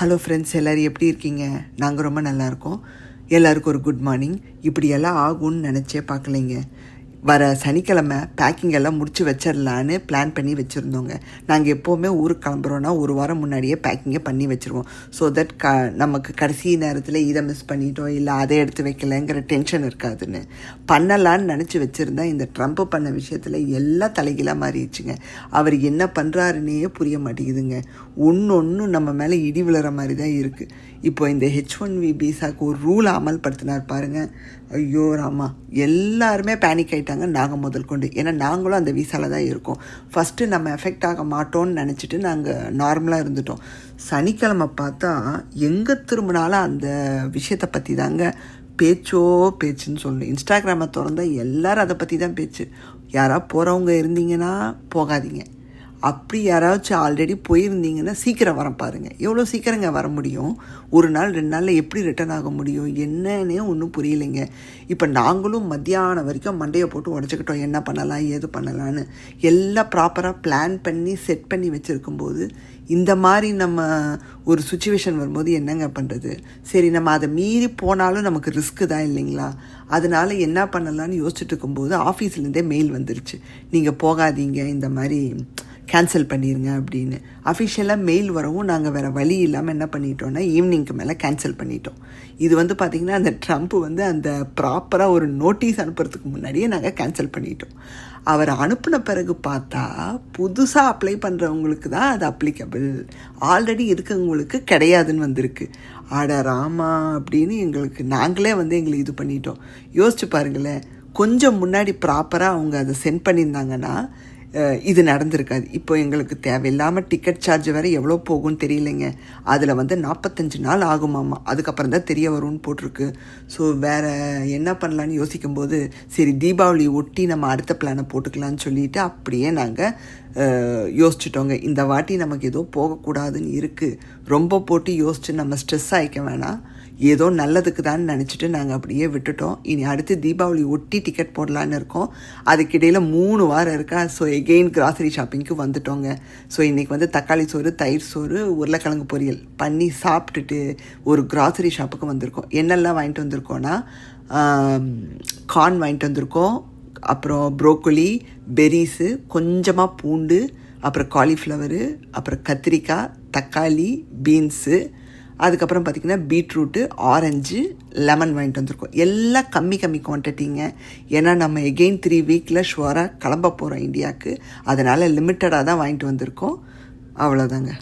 Hello friends எல்லோரும் எப்படி இருக்கீங்க? நாங்கள் ரொம்ப நல்லாயிருக்கோம் எல்லாருக்கும் ஒரு குட் மார்னிங் இப்படியெல்லாம் ஆகும்னு நினச்சே பார்க்கலைங்க. வர சனிக்கிழமை பேக்கிங் எல்லாம் முடிச்சு வச்சிடலான்னு பிளான் பண்ணி வச்சுருந்தோங்க. நாங்கள் எப்போவுமே ஊருக்கு கிளம்புறோன்னா ஒரு வாரம் முன்னாடியே பேக்கிங்கை பண்ணி வச்சுருவோம். ஸோ தட் க நமக்கு கடைசி நேரத்தில் இதை மிஸ் பண்ணிட்டோம். இல்லை அதை எடுத்து வைக்கலைங்கிற டென்ஷன் இருக்காதுன்னு. பண்ணலான்னு நினச்சி வச்சுருந்தா இந்த ட்ரம்ப் பண்ண விஷயத்தில் எல்லாம் தலைகீழாக மாறிடுச்சுங்க. அவர் என்ன பண்ணுறாருன்னே புரிய மாட்டேங்குதுங்க. ஒன்று ஒன்று நம்ம மேலே இடி விழுற மாதிரி தான் இருக்குது இப்போ இந்த ஹெச் ஒன் வி பீஸாக்கு ஒரு ரூல் அமல்படுத்தினார் பாருங்கள் ஐயோ ராமா. எல்லாருமே பேனிக் பண்ணிட்டாங்க நாங்கள் முதல் கொண்டு. ஏன்னா நாங்களும் அந்த வீசாவில் தான் இருக்கோம். ஃபஸ்ட்டு நம்ம எஃபெக்ட் ஆக மாட்டோம்னு நினச்சிட்டு நாங்கள் நார்மலாக இருந்துட்டோம். சனிக்கிழமை பார்த்தா எங்கே திரும்பினாலும் அந்த விஷயத்தை பற்றி தாங்க பேச்சோ பேச்சுன்னு சொல்லணும் இன்ஸ்டாகிராமை திறந்தால் எல்லோரும் அதை பற்றி தான் பேச்சு. யாராவது போகிறவங்க இருந்தீங்கன்னா போகாதீங்க. அப்படி யாராச்சும் ஆல்ரெடி போயிருந்தீங்கன்னா சீக்கிரம் வர பாருங்கள் எவ்வளோ சீக்கிரங்க வர முடியும்? ஒரு நாள் ரெண்டு நாளில் எப்படி ரிட்டர்ன் ஆக முடியும்? என்னன்னே ஒன்றும் புரியலைங்க. இப்போ நாங்களும் மத்தியானம் வரைக்கும் மண்டையை போட்டு உடச்சிக்கிட்டோம். என்ன பண்ணலாம்? ஏது பண்ணலான்னு எல்லாம் ப்ராப்பராக பிளான் பண்ணி செட் பண்ணி வச்சுருக்கும்போது இந்த மாதிரி நம்ம ஒரு சுச்சுவேஷன் வரும்போது என்னங்க பண்ணுறது சரி நம்ம அதை மீறி போனாலும் நமக்கு ரிஸ்க்கு தான் இல்லைங்களா? அதனால என்ன பண்ணலான்னு யோசிச்சுட்டு இருக்கும்போது ஆஃபீஸ்லேருந்தே மெயில் வந்துருச்சு. நீங்கள் போகாதீங்க. இந்த மாதிரி கேன்சல் பண்ணிடுங்க அப்படின்னு. அஃபிஷியலாக மெயில் வரவும் நாங்கள் வேறு வழி இல்லாமல் என்ன பண்ணிட்டோம்னா ஈவினிங்க்கு மேலே கேன்சல் பண்ணிட்டோம். இது வந்து பார்த்திங்கன்னா அந்த ட்ரம்ப் வந்து அந்த ப்ராப்பராக ஒரு நோட்டீஸ் அனுப்புறதுக்கு முன்னாடியே நாங்கள் கேன்சல் பண்ணிட்டோம். அவர் அனுப்பின பிறகு பார்த்தா புதுசாக அப்ளை பண்ணுறவங்களுக்கு தான் அது அப்ளிகபிள் ஆல்ரெடி இருக்கவங்களுக்கு கிடையாதுன்னு வந்திருக்கு. ஆட ராமா அப்படின்னு எங்களுக்கு நாங்களே வந்து எங்களை இது பண்ணிட்டோம். யோசிச்சு பாருங்களேன் கொஞ்சம் முன்னாடி ப்ராப்பராக அவங்க அதை சென்ட் பண்ணியிருந்தாங்கன்னா இது நடந்திருக்காது. இப்போ எங்களுக்கு தேவையில்லாமல் டிக்கெட் சார்ஜ் வேறு எவ்வளோ போகும்னு தெரியலைங்க. அதில் வந்து நாற்பத்தஞ்சு நாள் ஆகுமாம்மா அதுக்கப்புறம் தான் தெரிய வரும்னு போட்டிருக்கு. ஸோ வேறு என்ன பண்ணலான்னு யோசிக்கும்போது சரி தீபாவளி ஒட்டி நம்ம அடுத்த பிளானை போட்டுக்கலான்னு சொல்லிட்டு அப்படியே நாங்கள் யோசிச்சிட்டோங்க. இந்த வாட்டி நமக்கு ஏதோ போகக்கூடாதுன்னு இருக்குது ரொம்ப போட்டு யோசித்து நம்ம ஸ்ட்ரெஸ் ஆகிக்க வேணாம். ஏதோ நல்லதுக்கு தான் நினச்சிட்டு நாங்கள் அப்படியே விட்டுட்டோம். இனி அடுத்து தீபாவளி ஒட்டி டிக்கெட் போடலான்னு இருக்கோம். அதுக்கிடையில் மூணு வாரம் இருக்கா? ஸோ எகெயின் கிராசரி ஷாப்பிங்க்கு வந்துட்டோங்க. ஸோ இன்றைக்கி வந்து தக்காளி சோறு தயிர் சோறு உருளைக்கிழங்கு பொரியல் பண்ணி சாப்பிட்டுட்டு ஒரு கிராசரி ஷாப்புக்கு வந்திருக்கோம். என்னெல்லாம் வாங்கிட்டு வந்திருக்கோன்னா கார்ன் வாங்கிட்டு வந்திருக்கோம். அப்புறம் ப்ரோக்கோலி பெரிஸு கொஞ்சமாக பூண்டு அப்புறம் காலிஃப்ளவரு அப்புறம் கத்திரிக்காய் தக்காளி பீன்ஸு அதுக்கப்புறம் பார்த்திங்கன்னா பீட்ரூட்டு ஆரஞ்சு லெமன் வாங்கிட்டு வந்திருக்கோம். எல்லாம் கம்மி கம்மி குவான்டிட்டிங்க ஏன்னா நம்ம எகெயின் த்ரீ வீக்கில் ஷுவராக கிளம்ப போகிறோம் இந்தியாவுக்கு. அதனால் லிமிட்டடாக தான் வாங்கிட்டு வந்திருக்கோம். அவ்வளோதாங்க